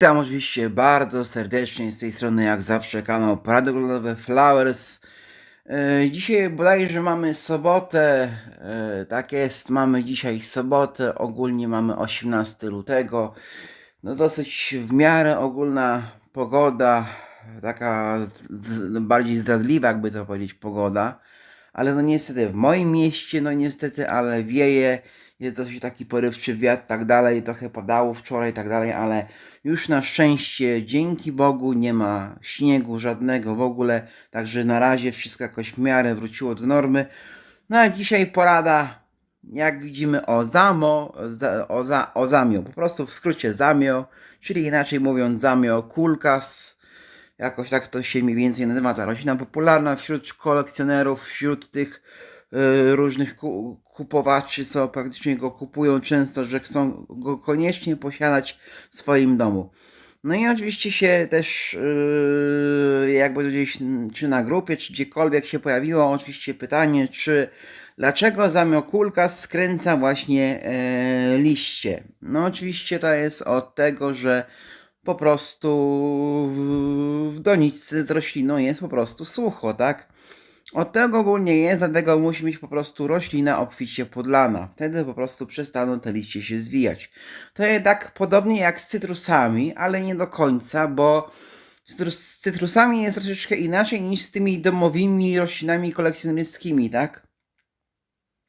Witam oczywiście bardzo serdecznie z tej strony jak zawsze kanał Paradoglowe Flowers. E, Dzisiaj bodajże mamy sobotę, e, tak jest, mamy dzisiaj sobotę, ogólnie mamy 18 lutego. No dosyć w miarę ogólna pogoda, taka bardziej zdradliwa jakby to powiedzieć pogoda. Ale no niestety w moim mieście, no niestety, ale wieje, jest dosyć taki porywczy wiatr, tak dalej, trochę padało wczoraj, tak dalej, ale już na szczęście, dzięki Bogu, nie ma śniegu żadnego w ogóle, także na razie wszystko jakoś w miarę wróciło do normy. No a dzisiaj porada, jak widzimy, o zamo, za, o, za, o zamio, po prostu w skrócie zamio, czyli inaczej mówiąc zamio kulkas, Jakoś tak to się mniej więcej nazywa ta roślina popularna wśród kolekcjonerów, wśród tych y, różnych ku, kupowaczy, co praktycznie go kupują często, że chcą go koniecznie posiadać w swoim domu. No i oczywiście się też, yy, jakby gdzieś, czy na grupie, czy gdziekolwiek się pojawiło, oczywiście pytanie, czy dlaczego zamiokulka skręca właśnie e, liście? No oczywiście to jest od tego, że po prostu w, doniczce z rośliną jest po prostu sucho, tak? Od tego ogólnie jest, dlatego musi być po prostu roślina obficie podlana. Wtedy po prostu przestaną te liście się zwijać. To jest tak podobnie jak z cytrusami, ale nie do końca, bo z cytrusami jest troszeczkę inaczej niż z tymi domowymi roślinami kolekcjonerskimi, tak?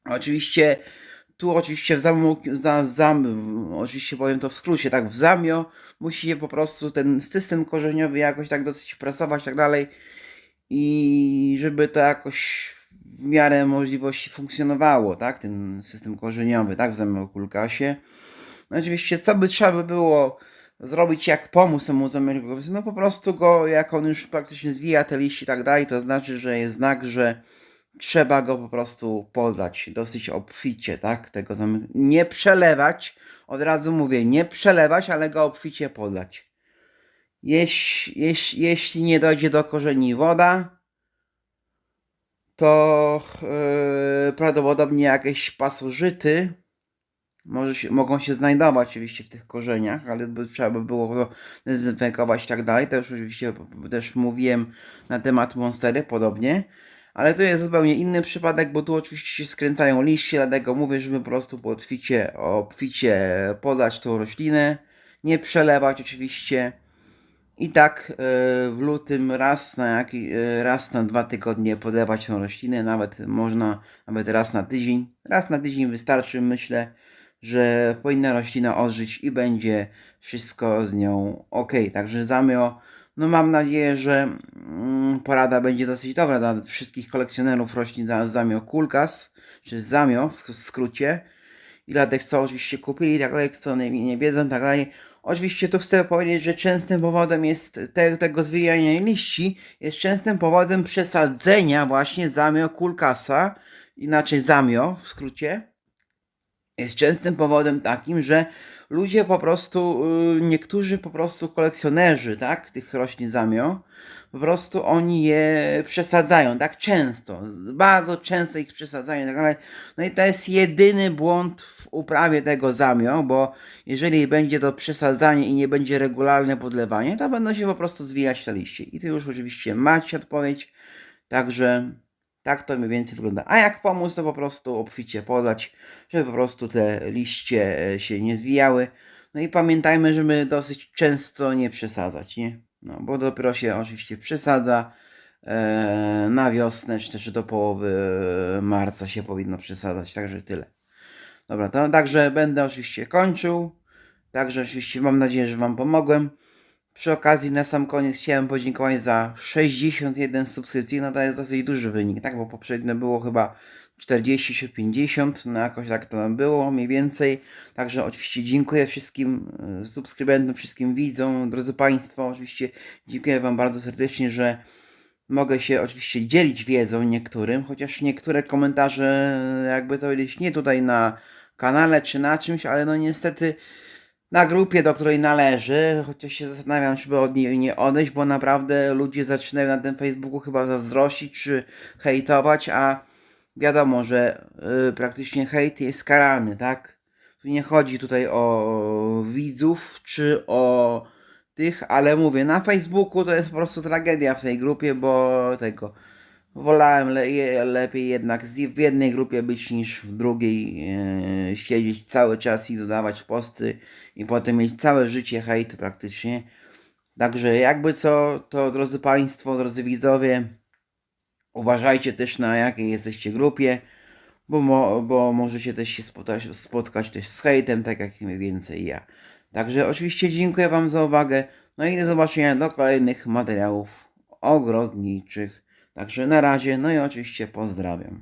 Oczywiście tu oczywiście w zamiu, za, zam, oczywiście powiem to w skrócie, tak, w zamio musi się po prostu ten system korzeniowy jakoś tak dosyć prasować, tak dalej i żeby to jakoś w miarę możliwości funkcjonowało, tak, ten system korzeniowy, tak, w zamiokulkasie. No oczywiście, co by trzeba by było zrobić, jak pomóc temu zamiokulkasowi? No po prostu go, jak on już praktycznie zwija te liście i tak dalej, to znaczy, że jest znak, że trzeba go po prostu podlać dosyć obficie, tak? Tego. Nie przelewać, od razu mówię, nie przelewać, ale go obficie podlać. Jeśli, jeśli, jeśli nie dojdzie do korzeni woda, to yy, prawdopodobnie jakieś pasożyty może się, mogą się znajdować oczywiście w tych korzeniach, ale by, trzeba by było to dezynfekować i tak dalej. Już oczywiście też mówiłem na temat monstery podobnie. Ale to jest zupełnie inny przypadek, bo tu oczywiście się skręcają liście, dlatego mówię, żeby po prostu obficie, obficie podać tą roślinę, nie przelewać oczywiście. I tak yy, w lutym raz na, jak, yy, raz na dwa tygodnie podlewać tą roślinę, nawet można nawet raz na tydzień. Raz na tydzień wystarczy, myślę, że powinna roślina odżyć i będzie wszystko z nią ok. Także zamio no mam nadzieję, że mm, porada będzie dosyć dobra dla wszystkich kolekcjonerów roślin za Zamio Kulkas, czy Zamio w skrócie. I dla tych, co oczywiście kupili, tak dalej, co nie, nie wiedzą, tak dalej. Oczywiście tu chcę powiedzieć, że częstym powodem jest te, tego zwijania liści, jest częstym powodem przesadzenia właśnie Zamio Kulkasa, inaczej Zamio w skrócie jest częstym powodem takim, że ludzie po prostu, y, niektórzy po prostu kolekcjonerzy, tak, tych roślin zamio, po prostu oni je przesadzają, tak często, bardzo często ich przesadzają, tak. No i to jest jedyny błąd w uprawie tego zamio, bo jeżeli będzie to przesadzanie i nie będzie regularne podlewanie, to będą się po prostu zwijać te liście. I ty już oczywiście macie odpowiedź, także tak to mniej więcej wygląda. A jak pomóc, to po prostu obficie podać, żeby po prostu te liście e, się nie zwijały. No i pamiętajmy, żeby dosyć często nie przesadzać, nie? No, bo dopiero się oczywiście przesadza e, na wiosnę, czy też do połowy e, marca się powinno przesadzać, także tyle. Dobra, to także będę oczywiście kończył. Także oczywiście mam nadzieję, że Wam pomogłem. Przy okazji na sam koniec chciałem podziękować za 61 subskrypcji, no to jest dosyć duży wynik, tak? Bo poprzednio było chyba 40 czy 50, no jakoś tak to było mniej więcej. Także oczywiście dziękuję wszystkim e, subskrybentom, wszystkim widzom, drodzy Państwo, oczywiście dziękuję Wam bardzo serdecznie, że mogę się oczywiście dzielić wiedzą niektórym, chociaż niektóre komentarze, jakby to powiedzieć, nie tutaj na kanale czy na czymś, ale no niestety na grupie, do której należy, chociaż się zastanawiam, czy by od niej nie odejść, bo naprawdę ludzie zaczynają na tym Facebooku chyba zazdrościć czy hejtować, a wiadomo, że y, praktycznie hejt jest karany, tak? Tu nie chodzi tutaj o widzów, czy o tych, ale mówię, na Facebooku to jest po prostu tragedia w tej grupie, bo tego wolałem le, lepiej jednak w jednej grupie być niż w drugiej e, siedzieć cały czas i dodawać posty i potem mieć całe życie hejt praktycznie. Także jakby co, to drodzy Państwo, drodzy widzowie, uważajcie też na jakiej jesteście grupie, bo, mo, bo możecie też się spotkać, spotkać też z hejtem, tak jak mniej więcej ja. Także oczywiście dziękuję Wam za uwagę, no i do zobaczenia do kolejnych materiałów ogrodniczych. Także na razie, no i oczywiście pozdrawiam.